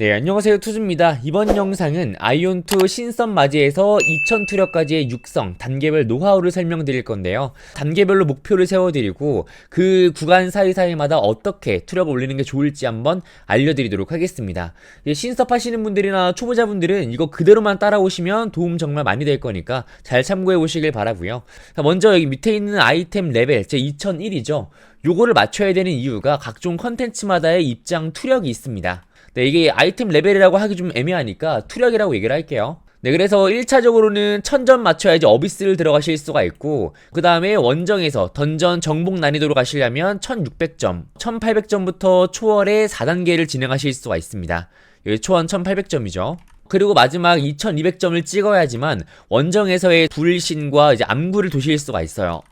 네, 안녕하세요. 투즈입니다. 이번 영상은 아이온2 신선 맞이에서 2000 투력까지의 육성, 단계별 노하우를 설명드릴 건데요. 단계별로 목표를 세워드리고 그 구간 사이사이마다 어떻게 투력을 올리는 게 좋을지 한번 알려드리도록 하겠습니다. 예, 신섭 하시는 분들이나 초보자분들은 이거 그대로만 따라오시면 도움 정말 많이 될 거니까 잘 참고해 보시길 바라고요. 자, 먼저 여기 밑에 있는 아이템 레벨, 제 2001이죠. 요거를 맞춰야 되는 이유가 각종 컨텐츠마다의 입장 투력이 있습니다. 네, 이게 아이템 레벨이라고 하기 좀 애매하니까 투력이라고 얘기를 할게요. 네, 그래서 1차적으로는 1000점 맞춰야지 어비스를 들어가실 수가 있고, 그 다음에 원정에서 던전 정복 난이도로 가시려면 1600점, 1800점부터 초월의 4단계를 진행하실 수가 있습니다. 여기 초원 1800점이죠. 그리고 마지막 2200점을 찍어야지만 원정에서의 불신과 이제 암구를 도실 수가 있어요.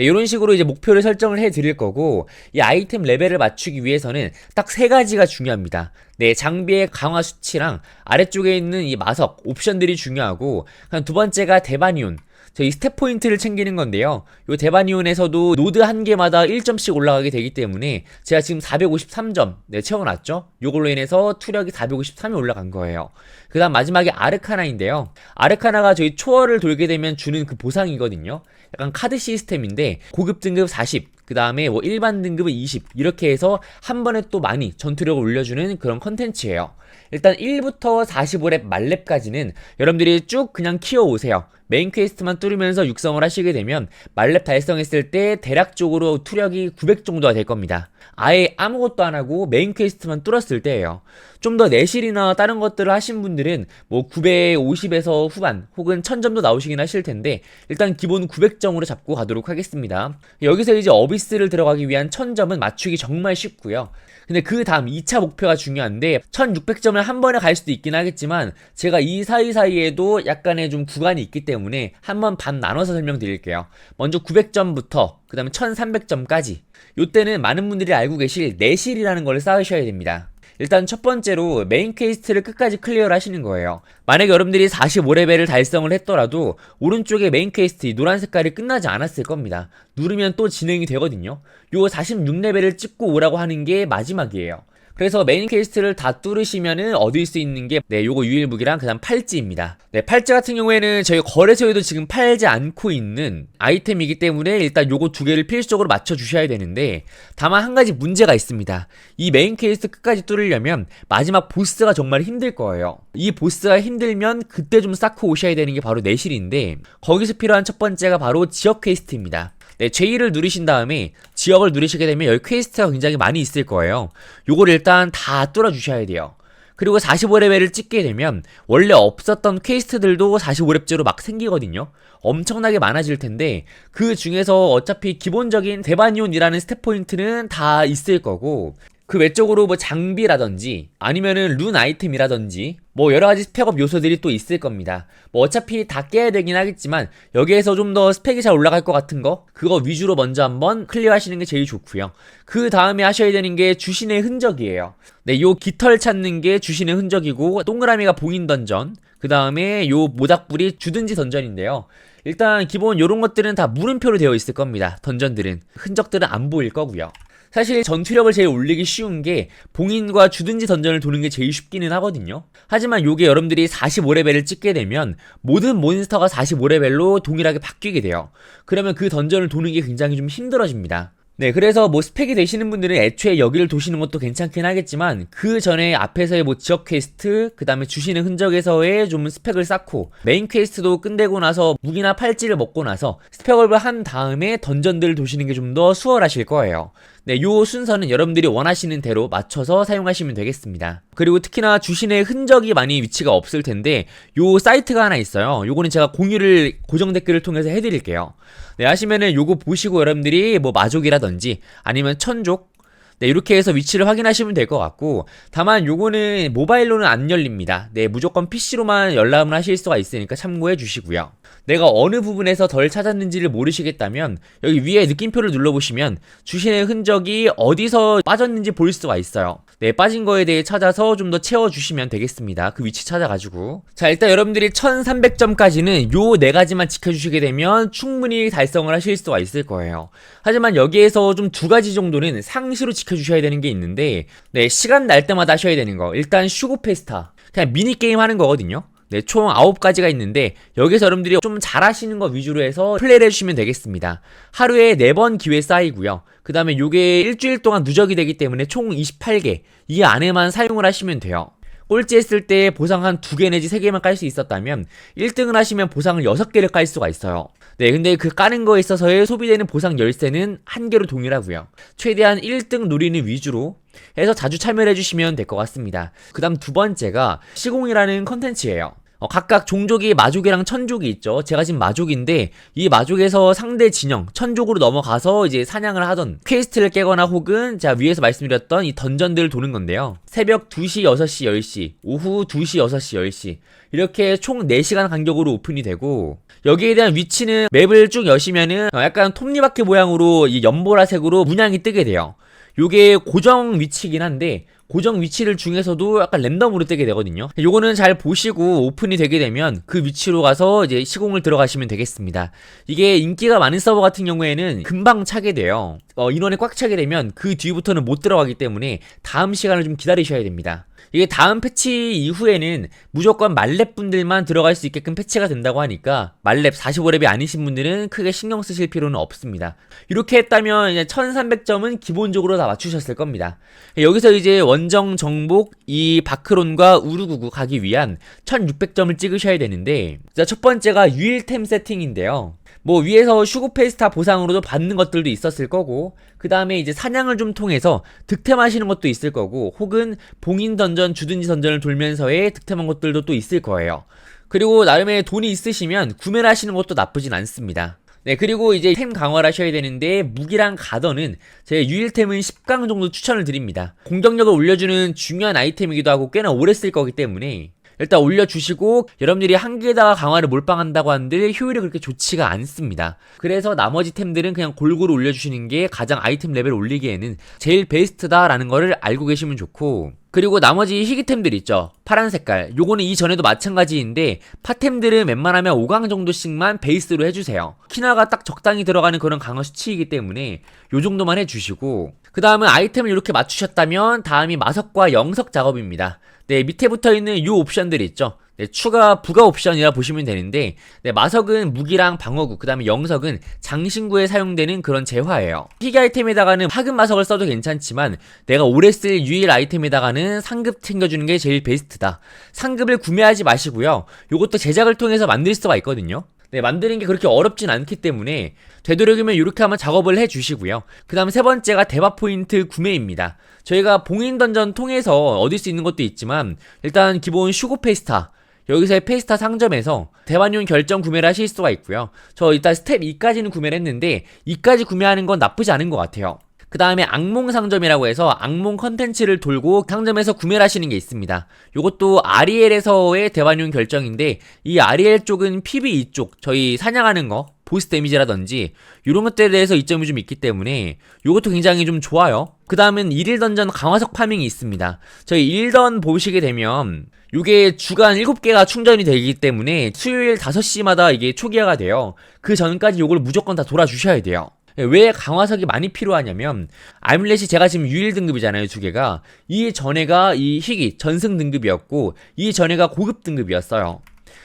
네, 이런 식으로 이제 목표를 설정을 해 드릴 거고 이 아이템 레벨을 맞추기 위해서는 딱 세 가지가 중요합니다. 네, 장비의 강화 수치랑 아래쪽에 있는 이 마석 옵션들이 중요하고 두 번째가 데바니온 저희 스텝 포인트를 챙기는 건데요. 요 데바니온에서도 노드 한 개마다 1점씩 올라가게 되기 때문에 제가 지금 453점 네, 채워놨죠. 요걸로 인해서 투력이 453이 올라간 거예요. 그 다음 마지막에 아르카나인데요. 아르카나가 저희 초월을 돌게 되면 주는 그 보상이거든요. 약간 카드 시스템인데 고급 등급 40, 그 다음에 뭐 일반 등급은 20 이렇게 해서 한 번에 또 많이 전투력을 올려주는 그런 컨텐츠예요. 일단 1부터 45렙 말렙까지는 여러분들이 쭉 그냥 키워오세요. 메인 퀘스트만 뚫으면서 육성을 하시게 되면 말렙 달성했을 때 대략적으로 투력이 900 정도가 될 겁니다. 아예 아무것도 안 하고 메인 퀘스트만 뚫었을 때예요. 좀 더 내실이나 다른 것들을 하신 분들은 뭐 950에서 후반 혹은 1000점도 나오시긴 하실 텐데 일단 기본 900점으로 잡고 가도록 하겠습니다. 여기서 이제 어비스를 들어가기 위한 1000점은 맞추기 정말 쉽고요. 근데 그 다음 2차 목표가 중요한데 1600점을 한 번에 갈 수도 있긴 하겠지만 제가 이 사이사이에도 약간의 좀 구간이 있기 때문에 한 번 반 나눠서 설명드릴게요. 먼저 900점부터 그 다음에 1300점까지 요때는 많은 분들이 알고 계실 내실이라는 걸 쌓으셔야 됩니다. 일단 첫 번째로 메인 퀘스트를 끝까지 클리어를 하시는 거예요. 만약에 여러분들이 45레벨을 달성을 했더라도 오른쪽에 메인 퀘스트 이 노란 색깔이 끝나지 않았을 겁니다. 누르면 또 진행이 되거든요. 요 46레벨을 찍고 오라고 하는 게 마지막이에요. 그래서 메인 퀘스트를 다 뚫으시면은 얻을 수 있는 게, 네, 요거 유일무기랑 그 다음 팔찌입니다. 네, 팔찌 같은 경우에는 저희 거래소에도 지금 팔지 않고 있는 아이템이기 때문에 일단 요거 두 개를 필수적으로 맞춰 주셔야 되는데, 다만 한 가지 문제가 있습니다. 이 메인 퀘스트 끝까지 뚫으려면 마지막 보스가 정말 힘들 거예요. 이 보스가 힘들면 그때 좀 쌓고 오셔야 되는 게 바로 내실인데, 거기서 필요한 첫 번째가 바로 지역 퀘스트입니다. 네, J를 누르신 다음에 지역을 누르시게 되면 여기 퀘스트가 굉장히 많이 있을 거예요. 요거를 일단 다 뚫어 주셔야 돼요. 그리고 45레벨을 찍게 되면 원래 없었던 퀘스트들도 45렙제로 막 생기거든요. 엄청나게 많아질 텐데 그 중에서 어차피 기본적인 데바니온이라는 스텝 포인트는 다 있을 거고 그 외적으로 뭐 장비라든지 아니면은 룬 아이템이라든지 뭐 여러 가지 스펙업 요소들이 또 있을 겁니다. 뭐 어차피 다 깨야 되긴 하겠지만 여기에서 좀 더 스펙이 잘 올라갈 것 같은 거 그거 위주로 먼저 한번 클리어 하시는 게 제일 좋고요. 그 다음에 하셔야 되는 게 주신의 흔적이에요. 네, 요 깃털 찾는 게 주신의 흔적이고 동그라미가 보인 던전 그 다음에 요 모닥불이 주든지 던전인데요. 일단 기본 요런 것들은 다 물음표로 되어 있을 겁니다. 던전들은 흔적들은 안 보일 거고요. 사실 전투력을 제일 올리기 쉬운 게 봉인과 주든지 던전을 도는 게 제일 쉽기는 하거든요. 하지만 요게 여러분들이 45레벨을 찍게 되면 모든 몬스터가 45레벨로 동일하게 바뀌게 돼요. 그러면 그 던전을 도는 게 굉장히 좀 힘들어집니다. 네, 그래서 뭐 스펙이 되시는 분들은 애초에 여기를 도시는 것도 괜찮긴 하겠지만 그 전에 앞에서의 뭐 지역 퀘스트, 그 다음에 주시는 흔적에서의 좀 스펙을 쌓고 메인 퀘스트도 끝내고 나서 무기나 팔찌를 먹고 나서 스펙업을 한 다음에 던전들을 도시는 게 좀 더 수월하실 거예요. 네, 요 순서는 여러분들이 원하시는 대로 맞춰서 사용하시면 되겠습니다. 그리고 특히나 주신의 흔적이 많이 위치가 없을 텐데 요 사이트가 하나 있어요. 요거는 제가 공유를 고정 댓글을 통해서 해드릴게요. 네, 하시면은 요거 보시고 여러분들이 뭐 마족이라든지 아니면 천족 네, 이렇게 해서 위치를 확인하시면 될 것 같고, 다만 요거는 모바일로는 안 열립니다. 네, 무조건 PC로만 열람을 하실 수가 있으니까 참고해 주시고요. 내가 어느 부분에서 덜 찾았는지를 모르시겠다면, 여기 위에 느낌표를 눌러보시면, 주신의 흔적이 어디서 빠졌는지 볼 수가 있어요. 네, 빠진 거에 대해 찾아서 좀 더 채워주시면 되겠습니다. 그 위치 찾아가지고. 자, 일단 여러분들이 1300점까지는 요 네 가지만 지켜주시게 되면 충분히 달성을 하실 수가 있을 거예요. 하지만 여기에서 좀 두 가지 정도는 상시로 지켜 지켜주셔야 되는 게 있는데 네 시간 날 때마다 하셔야 되는 거 일단 슈고페스타 그냥 미니게임 하는 거거든요 네, 총 9가지가 있는데 여기서 여러분들이 좀 잘하시는 거 위주로 해서 플레이를 해주시면 되겠습니다. 하루에 4번 기회 쌓이고요. 그 다음에 요게 일주일 동안 누적이 되기 때문에 총 28개 이 안에만 사용을 하시면 돼요. 꼴찌 했을 때 보상 한 2개 내지 3개만 깔 수 있었다면 1등을 하시면 보상을 6개를 깔 수가 있어요. 네, 근데 그 까는 거에 있어서의 소비되는 보상 열쇠는 한 개로 동일하고요. 최대한 1등 노리는 위주로 해서 자주 참여를 해주시면 될 것 같습니다. 그 다음 두 번째가 시공이라는 컨텐츠예요. 어, 각각 종족이 마족이랑 천족이 있죠. 제가 지금 마족인데 이 마족에서 상대 진영 천족으로 넘어가서 이제 사냥을 하던 퀘스트를 깨거나 혹은 제가 위에서 말씀드렸던 이 던전들을 도는 건데요. 새벽 2시, 6시, 10시, 오후 2시, 6시, 10시 이렇게 총 4시간 간격으로 오픈이 되고 여기에 대한 위치는 맵을 쭉 여시면은 어, 약간 톱니바퀴 모양으로 이 연보라색으로 문양이 뜨게 돼요. 요게 고정 위치긴 한데 고정 위치를 중에서도 약간 랜덤으로 뜨게 되거든요. 요거는 잘 보시고 오픈이 되게 되면 그 위치로 가서 이제 시공을 들어가시면 되겠습니다. 이게 인기가 많은 서버 같은 경우에는 금방 차게 돼요. 어, 인원이 꽉 차게 되면 그 뒤부터는 못 들어가기 때문에 다음 시간을 좀 기다리셔야 됩니다. 이게 다음 패치 이후에는 무조건 말렙 분들만 들어갈 수 있게끔 패치가 된다고 하니까 말렙 45렙이 아니신 분들은 크게 신경 쓰실 필요는 없습니다. 이렇게 했다면 이제 1300점은 기본적으로 다 맞추셨을 겁니다. 여기서 이제 원정 정복 이 바크론과 우르구구 가기 위한 1600점을 찍으셔야 되는데 자, 첫 번째가 유일템 세팅인데요. 뭐 위에서 슈구페스타 보상으로도 받는 것들도 있었을 거고 그 다음에 이제 사냥을 좀 통해서 득템하시는 것도 있을 거고 혹은 봉인 던전 주든지 던전을 돌면서의 득템한 것들도 또 있을 거예요. 그리고 나름의 돈이 있으시면 구매를 하시는 것도 나쁘진 않습니다. 네 그리고 이제 템 강화를 하셔야 되는데 무기랑 가던은 제 유일템은 10강 정도 추천을 드립니다. 공격력을 올려주는 중요한 아이템이기도 하고 꽤나 오래 쓸 거기 때문에 일단 올려주시고 여러분들이 한 개에다가 강화를 몰빵한다고 하는데 효율이 그렇게 좋지가 않습니다. 그래서 나머지 템들은 그냥 골고루 올려주시는 게 가장 아이템 레벨 올리기에는 제일 베스트다라는 거를 알고 계시면 좋고 그리고 나머지 희귀템들 있죠. 파란 색깔. 요거는 이전에도 마찬가지인데 파템들은 웬만하면 5강 정도씩만 베이스로 해주세요. 키나가 딱 적당히 들어가는 그런 강화 수치이기 때문에 요 정도만 해주시고 그 다음은 아이템을 이렇게 맞추셨다면 다음이 마석과 영석 작업입니다. 네, 밑에 붙어 있는 이 옵션들이 있죠. 네, 추가 부가 옵션이라 보시면 되는데 네, 마석은 무기랑 방어구 그 다음에 영석은 장신구에 사용되는 그런 재화예요 희귀 아이템에다가는 파급 마석을 써도 괜찮지만 내가 오래 쓸 유일 아이템에다가는 상급 챙겨주는 게 제일 베스트다 상급을 구매하지 마시고요 요것도 제작을 통해서 만들 수가 있거든요 네, 만드는 게 그렇게 어렵진 않기 때문에 되도록이면 이렇게 한번 작업을 해 주시고요. 그 다음 세 번째가 대박 포인트 구매입니다. 저희가 봉인 던전 통해서 얻을 수 있는 것도 있지만 일단 기본 슈고 페스타 여기서의 페스타 상점에서 대만용 결정 구매를 하실 수가 있고요. 저 일단 스텝 2까지는 구매를 했는데 2까지 구매하는 건 나쁘지 않은 것 같아요. 그 다음에 악몽 상점이라고 해서 악몽 컨텐츠를 돌고 상점에서 구매를 하시는 게 있습니다. 요것도 아리엘에서의 대관용 결정인데 이 아리엘 쪽은 PB 쪽 저희 사냥하는 거 보스 데미지라든지 이런 것들에 대해서 이점이 좀 있기 때문에 이것도 굉장히 좀 좋아요. 그 다음은 1일 던전 강화석 파밍이 있습니다. 저희 1던 보시게 되면 이게 주간 7개가 충전이 되기 때문에 수요일 5시마다 이게 초기화가 돼요. 그 전까지 이걸 무조건 다 돌아주셔야 돼요. 왜 강화석이 많이 필요하냐면 알뮬렛이 제가 지금 유일 등급이잖아요 두 개가. 이 전에가 이 희귀 전승 등급이었고 이 전에가 고급 등급이었어요.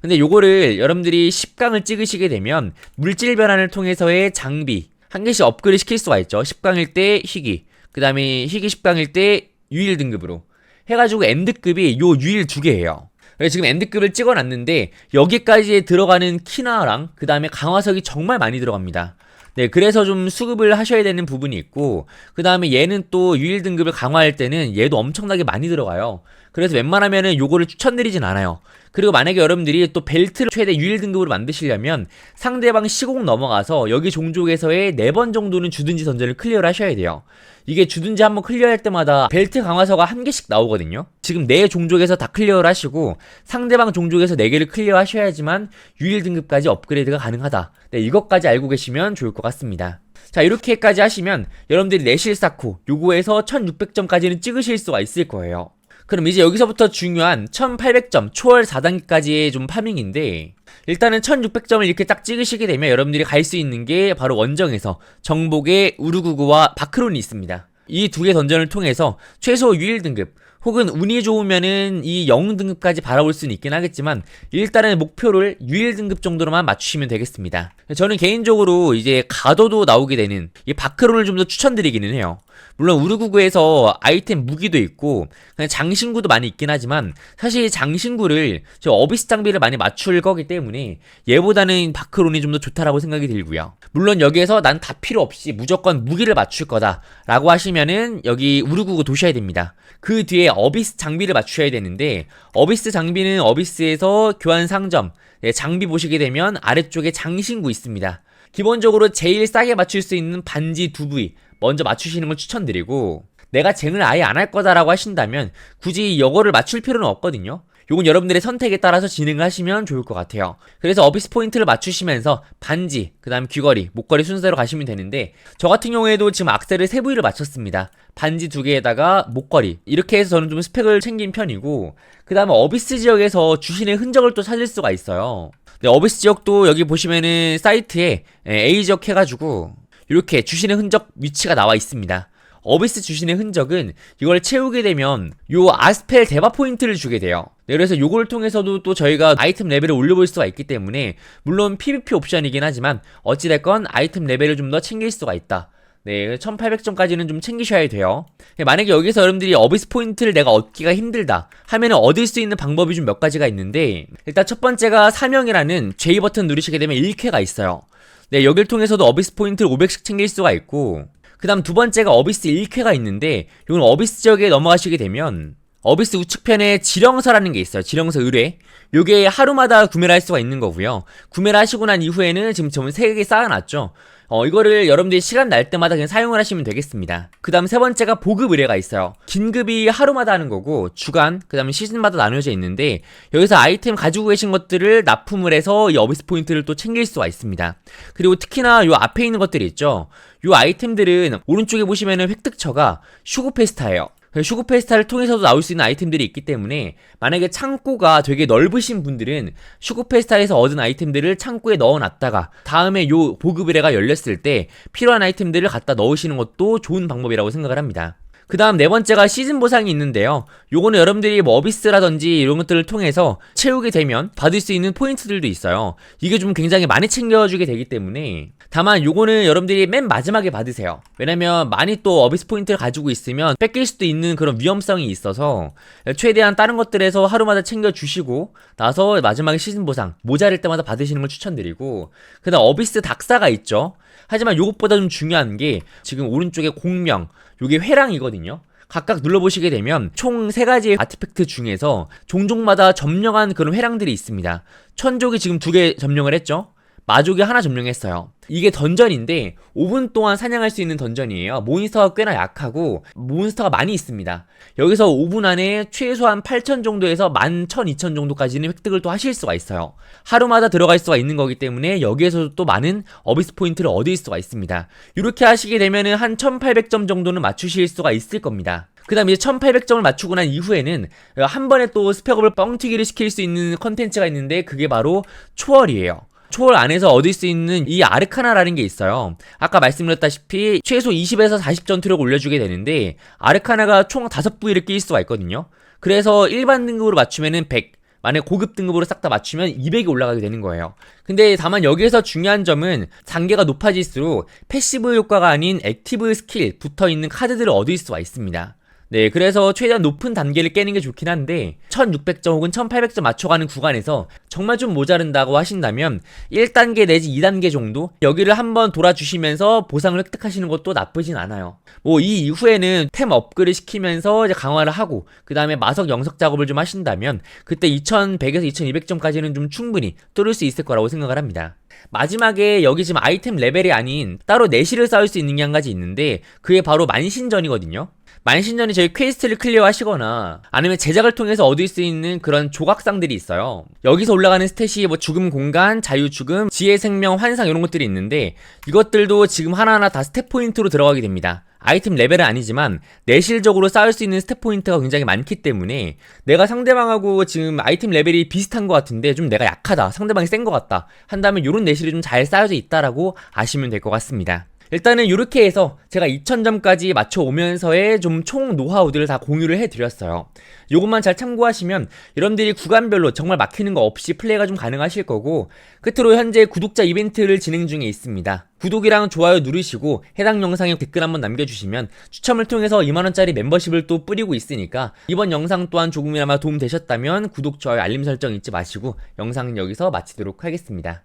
근데 요거를 여러분들이 10강을 찍으시게 되면 물질 변환을 통해서의 장비 한 개씩 업그레이드 시킬 수가 있죠. 10강일 때 희귀 그 다음에 희귀 10강일 때 유일 등급으로. 해가지고 M드급이 요 유일 두 개예요. 그래서 지금 엔드급을 찍어놨는데 여기까지 들어가는 키나랑 그 다음에 강화석이 정말 많이 들어갑니다. 네, 그래서 좀 수급을 하셔야 되는 부분이 있고, 그 다음에 얘는 또 유일 등급을 강화할 때는 얘도 엄청나게 많이 들어가요. 그래서 웬만하면은 요거를 추천드리진 않아요. 그리고 만약에 여러분들이 또 벨트를 최대 유일 등급으로 만드시려면 상대방 시공 넘어가서 여기 종족에서의 4번 정도는 주든지 던전을 클리어를 하셔야 돼요. 이게 주든지 한번 클리어할 때마다 벨트 강화서가 한 개씩 나오거든요. 지금 네 종족에서 다 클리어를 하시고 상대방 종족에서 네 개를 클리어 하셔야지만 유일 등급까지 업그레이드가 가능하다. 네, 이것까지 알고 계시면 좋을 것 같습니다. 자, 이렇게까지 하시면 여러분들이 내실 쌓고 요거에서 1600점까지는 찍으실 수가 있을 거예요. 그럼 이제 여기서부터 중요한 1800점 초월 4단계까지의 좀 파밍인데 일단은 1600점을 이렇게 딱 찍으시게 되면 여러분들이 갈 수 있는 게 바로 원정에서 정복의 우르구구와 바크론이 있습니다. 이 두 개 던전을 통해서 최소 유일 등급 혹은 운이 좋으면은 이 영웅 등급까지 바라볼 수는 있긴 하겠지만 일단은 목표를 유일 등급 정도로만 맞추시면 되겠습니다. 저는 개인적으로 이제 가도도 나오게 되는 이 바크론을 좀 더 추천드리기는 해요. 물론 우르구구에서 아이템 무기도 있고 그냥 장신구도 많이 있긴 하지만 사실 장신구를 저 어비스 장비를 많이 맞출 거기 때문에 얘보다는 바크론이 좀 더 좋다라고 생각이 들고요. 물론 여기에서 난 다 필요 없이 무조건 무기를 맞출 거다라고 하시면은 여기 우르구구 도셔야 됩니다. 그 뒤에 어비스 장비를 맞춰야 되는데 어비스 장비는 어비스에서 교환 상점 네, 장비 보시게 되면 아래쪽에 장신구 있습니다. 기본적으로 제일 싸게 맞출 수 있는 반지 두 부위 먼저 맞추시는 걸 추천드리고 내가 쟁을 아예 안 할 거다라고 하신다면 굳이 이거를 맞출 필요는 없거든요. 요건 여러분들의 선택에 따라서 진행을 하시면 좋을 것 같아요. 그래서 어비스 포인트를 맞추시면서 반지, 그 다음 귀걸이, 목걸이 순서로 가시면 되는데 저 같은 경우에도 지금 악세를 세 부위를 맞췄습니다. 반지 두 개에다가 목걸이 이렇게 해서 저는 좀 스펙을 챙긴 편이고 그 다음에 어비스 지역에서 주신의 흔적을 또 찾을 수가 있어요. 네, 어비스 지역도 여기 보시면은 사이트에 A 지역 해가지고 이렇게 주신의 흔적 위치가 나와 있습니다. 어비스 주신의 흔적은 이걸 채우게 되면 요 아스펠 대바 포인트를 주게 돼요. 네, 그래서 요걸 통해서도 또 저희가 아이템 레벨을 올려볼 수가 있기 때문에 물론 PVP 옵션이긴 하지만 어찌됐건 아이템 레벨을 좀 더 챙길 수가 있다. 네, 1800점까지는 좀 챙기셔야 돼요. 네, 만약에 여기서 여러분들이 어비스 포인트를 내가 얻기가 힘들다 하면 얻을 수 있는 방법이 좀 몇 가지가 있는데 일단 첫 번째가 사명이라는 J 버튼 누르시게 되면 1쾌가 있어요. 네, 여길 통해서도 어비스 포인트를 500씩 챙길 수가 있고 그 다음 두 번째가 어비스 1쾌가 있는데 이건 어비스 지역에 넘어가시게 되면 어비스 우측편에 지령서라는 게 있어요. 지령서 의뢰. 요게 하루마다 구매를 할 수가 있는 거고요. 구매를 하시고 난 이후에는 지금 저는 3개 쌓아놨죠. 어, 이거를 여러분들이 시간 날 때마다 그냥 사용을 하시면 되겠습니다. 그 다음 세 번째가 보급 의뢰가 있어요. 긴급이 하루마다 하는 거고, 주간, 그 다음에 시즌마다 나눠져 있는데, 여기서 아이템 가지고 계신 것들을 납품을 해서 이 어비스 포인트를 또 챙길 수가 있습니다. 그리고 특히나 요 앞에 있는 것들이 있죠. 요 아이템들은 오른쪽에 보시면은 획득처가 슈구페스타예요. 슈구페스타를 통해서도 나올 수 있는 아이템들이 있기 때문에 만약에 창고가 되게 넓으신 분들은 슈구페스타에서 얻은 아이템들을 창고에 넣어놨다가 다음에 요 보급 의뢰가 열렸을 때 필요한 아이템들을 갖다 넣으시는 것도 좋은 방법이라고 생각을 합니다. 그 다음 네 번째가 시즌 보상이 있는데요. 요거는 여러분들이 뭐 어비스라든지 이런 것들을 통해서 채우게 되면 받을 수 있는 포인트들도 있어요. 이게 좀 굉장히 많이 챙겨주게 되기 때문에 다만 요거는 여러분들이 맨 마지막에 받으세요. 왜냐면 많이 또 어비스 포인트를 가지고 있으면 뺏길 수도 있는 그런 위험성이 있어서 최대한 다른 것들에서 하루마다 챙겨주시고 나서 마지막에 시즌 보상 모자랄 때마다 받으시는 걸 추천드리고 그 다음 어비스 dak사가 있죠. 하지만 요것보다 좀 중요한 게 지금 오른쪽에 공명 요게 회랑이거든요. 각각 눌러보시게 되면 총 세 가지의 아티팩트 중에서 종족마다 점령한 그런 회랑들이 있습니다. 천족이 지금 두 개 점령을 했죠. 마족이 하나 점령했어요. 이게 던전인데 5분 동안 사냥할 수 있는 던전이에요. 몬스터가 꽤나 약하고 몬스터가 많이 있습니다. 여기서 5분 안에 최소한 8천 정도에서 11,000, 2,000 정도까지는 획득을 또 하실 수가 있어요. 하루마다 들어갈 수가 있는 거기 때문에 여기에서도 또 많은 어비스 포인트를 얻을 수가 있습니다. 이렇게 하시게 되면은 한 1,800점 정도는 맞추실 수가 있을 겁니다. 그 다음에 이제 1800점을 맞추고 난 이후에는 한 번에 또 스펙업을 뻥튀기를 시킬 수 있는 컨텐츠가 있는데 그게 바로 초월이에요. 초월 안에서 얻을 수 있는 이 아르카나라는 게 있어요. 아까 말씀드렸다시피 최소 20에서 40 전 투력 올려주게 되는데 아르카나가 총 5부위를 낄 수가 있거든요. 그래서 일반 등급으로 맞추면은 100, 만약 고급 등급으로 싹 다 맞추면 200이 올라가게 되는 거예요. 근데 다만 여기에서 중요한 점은 단계가 높아질수록 패시브 효과가 아닌 액티브 스킬 붙어 있는 카드들을 얻을 수가 있습니다. 네, 그래서 최대한 높은 단계를 깨는 게 좋긴 한데 1600점 혹은 1800점 맞춰가는 구간에서 정말 좀 모자른다고 하신다면 1단계 내지 2단계 정도 여기를 한번 돌아주시면서 보상을 획득하시는 것도 나쁘진 않아요. 뭐 이 이후에는 템 업그레이드 시키면서 이제 강화를 하고 그 다음에 마석 영석 작업을 좀 하신다면 그때 2100에서 2200점까지는 좀 충분히 뚫을 수 있을 거라고 생각을 합니다. 마지막에 여기 지금 아이템 레벨이 아닌 따로 내실을 쌓을 수 있는 게 한 가지 있는데 그게 바로 만신전이거든요. 만신전이 저희 퀘스트를 클리어 하시거나 아니면 제작을 통해서 얻을 수 있는 그런 조각상들이 있어요. 여기서 올라가는 스탯이 뭐 죽음 공간, 자유 죽음, 지혜 생명, 환상 이런 것들이 있는데 이것들도 지금 하나하나 다 스탯 포인트로 들어가게 됩니다. 아이템 레벨은 아니지만 내실적으로 쌓을 수 있는 스텝 포인트가 굉장히 많기 때문에 내가 상대방하고 지금 아이템 레벨이 비슷한 것 같은데 좀 내가 약하다 상대방이 센 것 같다 한다면 이런 내실이 좀 잘 쌓여져 있다라고 아시면 될 것 같습니다 일단은 이렇게 해서 제가 2000점까지 맞춰오면서의 좀 총 노하우들을 다 공유를 해드렸어요. 요것만 잘 참고하시면 여러분들이 구간별로 정말 막히는 거 없이 플레이가 좀 가능하실 거고 끝으로 현재 구독자 이벤트를 진행 중에 있습니다. 구독이랑 좋아요 누르시고 해당 영상에 댓글 한번 남겨주시면 추첨을 통해서 2만원짜리 멤버십을 또 뿌리고 있으니까 이번 영상 또한 조금이나마 도움 되셨다면 구독, 좋아요, 알림 설정 잊지 마시고 영상은 여기서 마치도록 하겠습니다.